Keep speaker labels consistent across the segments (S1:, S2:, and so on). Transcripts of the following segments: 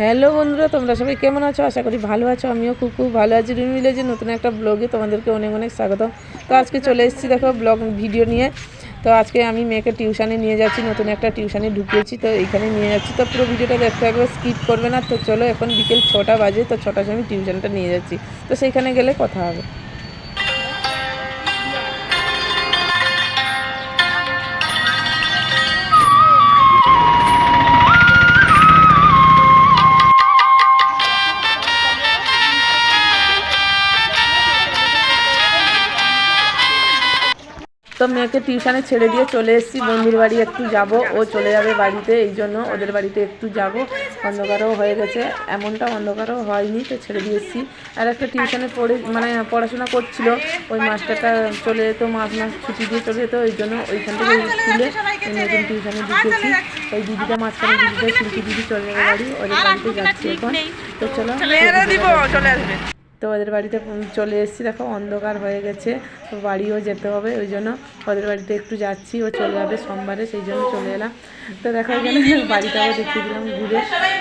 S1: Hello বন্ধুরা, তোমরা সবাই কেমন আছো? আশা করি ভালো আছো। আমিও খুব খুব ভালো আছি। রুমি যে নতুন একটা ব্লগে তোমাদেরকে অনেক অনেক স্বাগত তো আজকে চলে এসেছি দেখো ব্লগ ভিডিও নিয়ে। তো আজকে আমি মেয়েকে টিউশানে নিয়ে যাচ্ছি, নতুন একটা টিউশানে ঢুকিয়েছি তো এখানে নিয়ে যাচ্ছি। তো পুরো ভিডিওটা দেখতে একবার স্কিপ করবে না। তো চলো এখন বিকেল ছটা বাজে, তো ছটার সময় টিউশানটা নিয়ে যাচ্ছি। তো সেইখানে গেলে কথা হবে। তো মেয়েকে টিউশনে ছেড়ে দিয়ে চলে এসেছি। বন্ধুর বাড়ি একটু যাব। ও চলে যাবে বাড়িতে, এই জন্য ওদের বাড়িতে একটু যাব। অন্ধকারও হয়ে গেছে। এমনটা অন্ধকারও হয়নি, তো ছেড়ে দিয়ে এসেছি। আর একটা টিউশনে পড়ে মানে পড়াশোনা করছিল। ওই মাস্টারটা চলে যেত মাস মাস ছুটি দিয়ে চলে যেত। ওই জন্য ওইখান থেকে স্কুলে নতুন টিউশনে দিতেছি ওই দিদিটা, মাঝখানে দিদিটা, শিল্পী দিদি চলে যাবে বাড়ি। ওদের বাড়িতে যাচ্ছি এখন। তো চলো।
S2: চলে আসবে।
S1: তো ওদের বাড়িতে চলে এসেছি। দেখো, অন্ধকার হয়ে গেছে, তো বাড়িও যেতে হবে, ওই জন্য ওদের বাড়িতে একটু যাচ্ছি। ও চলে যাবে সোমবারে, সেই জন্য চলে এলাম। তো দেখো, এখানে বাড়িটাও দেখিয়ে দিলাম ঘুরে।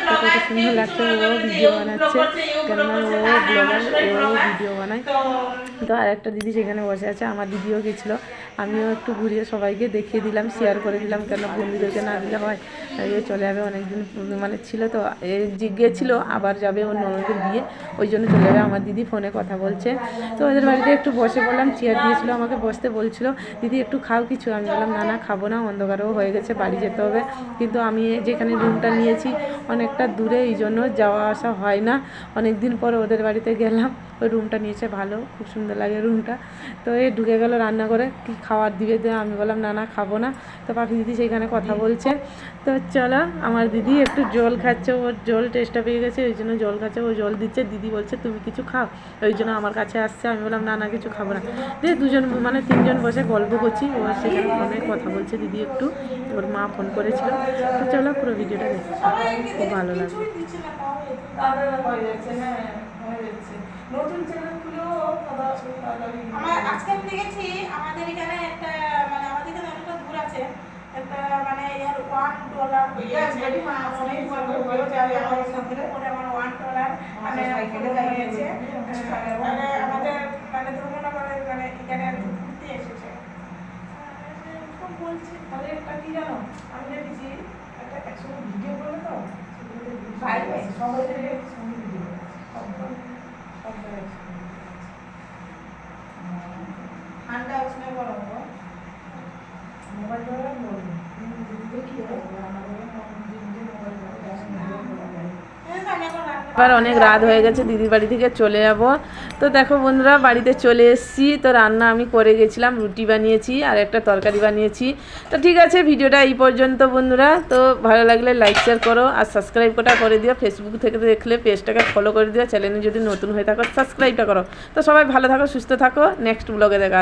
S1: তো কত সুন্দর লাগছে, ও ভিডিও বানাচ্ছে। কেননা ও ব্লগার ও ভিডিও বানায়। তো আর একটা দিদি সেখানে বসে আছে, আমার দিদিও গেছিল। আমিও একটু ঘুরিয়ে সবাইকে দেখিয়ে দিলাম শেয়ার করে দিলাম, কেন বন্ধুদেরকে না দিলে হয়। এই চলে যাবে অনেকদিন মানে ছিল তো, এ গেছিল, আবার যাবে ওর ননদের বিয়ে, ওই জন্য চলে যাবে আমার দিদি ফোনে কথা বলছে। তো ওদের বাড়িতে একটু বসে পড়লাম চেয়ার দিয়েছিলো, আমাকে বসতে বলছিল, দিদি, একটু খাও কিছু। আমি বললাম, না না, খাব না, অন্ধকারও হয়ে গেছে, বাড়ি যেতে হবে। কিন্তু আমি যেখানে রুমটা নিয়েছি, অনেকটা দূরে, এই জন্য যাওয়া আসা হয় না। অনেক দিন পরে ওদের বাড়িতে গেলাম, ওই রুমটা নিয়েছে, ভালো, খুব সুন্দর লাগে রুমটা তো এ ঢুকে গেল রান্না করে কি খাওয়ার দিবে দিয়ে আমি বললাম, না না, খাব না। তো পাখি দিদি সেইখানে কথা বলছে। তো চলো, আমার দিদি একটু জল খাচ্ছে, ওর জল টেস্টটা পেয়ে গেছে, ওই জন্য জল খাচ্ছে, ও জল দিচ্ছে, দিদি বলছে, তুমি কিছু খাও? ওই জন্য আমার কাছে আসছে আমি বললাম না না কিছু খাব না দিয়ে দুজন মানে তিনজন বসে গল্প করছি ও সেখানে ফোনে কথা বলছে দিদি একটু ওর মা ফোন করেছিল তো চলো পুরো ভিডিওটা দেখছি খুব ভালো লাগবে নতুন চ্যানেলগুলো
S2: আমার আজকে আমি দেখেছি আমাদের এখানে একটা মানে আমাদের এখানে অনেকটা দূর আছে একটা মানে ইয়ার ওয়ান ডলার অনেক বড় বড় যাবে আমার সামনে পরে আমার ওয়ান ডলার মানে সাইকেলে গিয়েছে মানে আমাদের মানে ধর্মনগরে মানে এখানে ঘুরতে এসেছে বলছি তাহলে একটা কি জানো আমি দেখেছি একটা একসঙ্গে ভিডিও করবে তো সবাই সঙ্গে ভিডিও সব সব ঠান্ডা উষ্ণে গরম গো মোবাইল ধরে বলব দেখি
S1: এবার অনেক রাত হয়ে গেছে, দিদির বাড়ি থেকে চলে যাব। তো দেখো বন্ধুরা, বাড়িতে চলে এসেছি। তো রান্না আমি করে গেছিলাম, রুটি বানিয়েছি আর একটা তরকারি বানিয়েছি। তো ঠিক আছে, ভিডিওটা এই পর্যন্ত বন্ধুরা। তো ভালো লাগলে লাইক শেয়ার করো আর সাবস্ক্রাইব কোটা করে দিও। ফেসবুক থেকে দেখলে পেজটাকে ফলো করে দিও। চ্যানেলে যদি নতুন হয়ে থাকো সাবস্ক্রাইবটা করো। তো সবাই ভালো থাকো, সুস্থ থাকো। নেক্সট ব্লগে দেখা